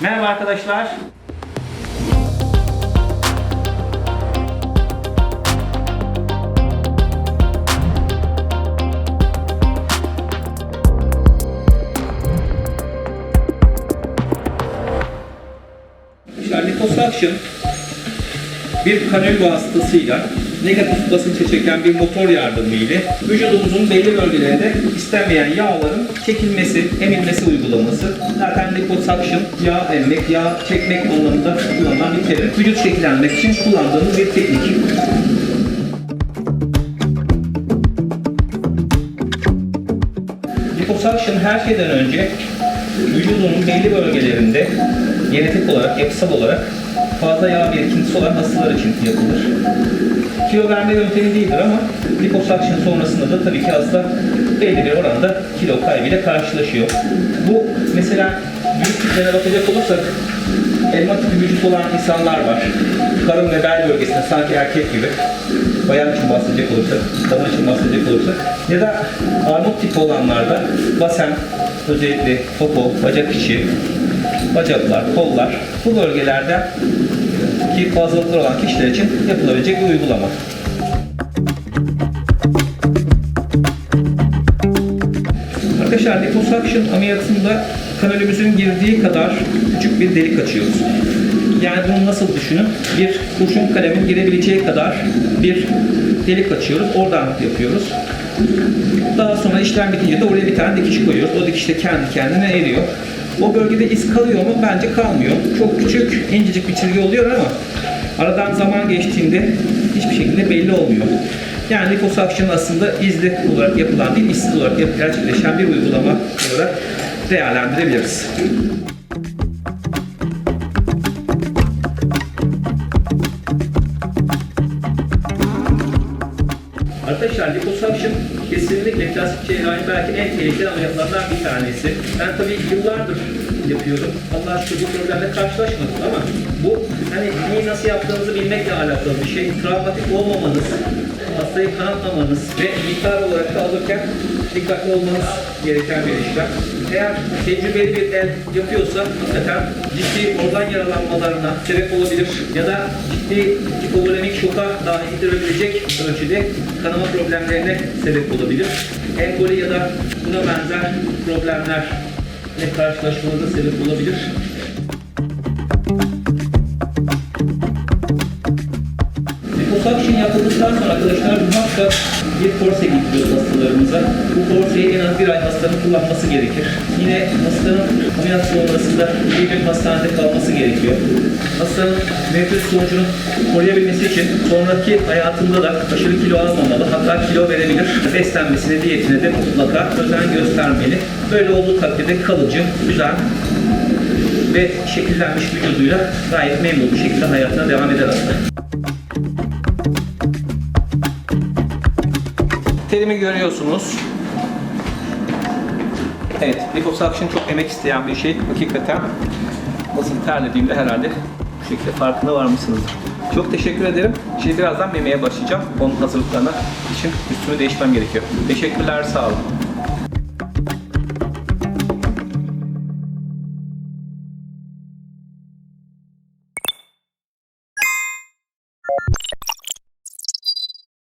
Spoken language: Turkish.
Merhaba arkadaşlar. Arkadaşlar liposuction bir kanül vasıtasıyla negatif basınça çeken bir motor yardımıyla vücudumuzun belli bölgelerinde istenmeyen yağların çekilmesi, emilmesi uygulaması. Zaten liposuction, yağ emmek, yağ çekmek anlamında kullanılan bir terim. Vücut şekillenmek için kullandığımız bir teknik. Liposuction her şeyden önce vücudunun belli bölgelerinde genetik olarak, yapısal olarak fazla yağ birikintisi olan hastalar için yapılır. Kilo verme yöntemi değildir ama liposuction sonrasında da tabii ki hasta belli bir oranda kilo kaybıyla karşılaşıyor. Bu mesela vücut tiplerine bakacak olursak elma tipi vücut olan insanlar var. Karın ve bel bölgesinde sanki erkek gibi. Bayan için bahsedecek olursak, kadın için bahsedecek olursak ya da armut tipi olanlarda basen, özellikle popo, bacak içi, bacaklar, kollar bu bölgelerde ki fazlalıklar olan kişiler için yapılabilecek bir uygulama. Arkadaşlar liposuction ameliyatında kanalümüzün girdiği kadar küçük bir delik açıyoruz. Yani bunu nasıl düşünün? Bir kurşun kalemin girebileceği kadar bir delik açıyoruz. Oradan yapıyoruz. Daha sonra işlem bitince de oraya bir tane dikiş koyuyoruz. O dikiş de kendi kendine eriyor. O bölgede iz kalıyor mu? Bence kalmıyor. Çok küçük, incecik bir çizgi oluyor ama aradan zaman geçtiğinde hiçbir şekilde belli olmuyor. Yani liposuction aslında izli olarak yapılan değil, izsiz olarak gerçekleşen bir uygulama olarak değerlendirebiliriz. Arkadaşlar liposuction kesinlikle plastik cerrahi belki en tehlikeli ameliyatlardan bir tanesi. Ben tabii yıllardır yapıyorum. Allah aşkına bu problemle karşılaşmadım ama bu hani neyi nasıl yaptığınızı bilmekle alakalı bir şey. Travmatik olmamanız, hastayı kanatmamanız ve miktar olarak da alırken dikkatli olmanız gereken bir işlem. Eğer tecrübeli bir el yapıyorsa hakikaten ciddi organ yaralanmalarına sebep olabilir ya da ciddi hipovolemik şoka dahi getirebilecek ölçüde kanama problemlerine sebep olabilir. Emboli ya da buna benzer problemlerle karşılaşmanıza sebep olabilir. Arkadaşlar muhakkak bir korse giydiriyoruz hastalarımıza. Bu korseyi en az bir ay hastanın kullanması gerekir. Yine hastanın ameliyat sonrasında bir gün hastanede kalması gerekiyor. Hastanın mevcut sonucunu koruyabilmesi için sonraki hayatında da aşırı kilo almamalı, hatta kilo verebilir. Beslenmesine, diyetine de mutlaka özen göstermeli. Böyle olduğu takdirde kalıcı, güzel ve şekillenmiş vücuduyla gayet memnun bir şekilde hayatına devam eder hasta. terimi görüyorsunuz. Evet, liposuction çok emek isteyen bir şey. Hakikaten nasıl terlediğimde herhalde bu şekilde farkında var mısınız? Çok teşekkür ederim. Şimdi birazdan memeye başlayacağım. Onun hazırlıklarına için üstümü değişmem gerekiyor. Teşekkürler, sağ olun.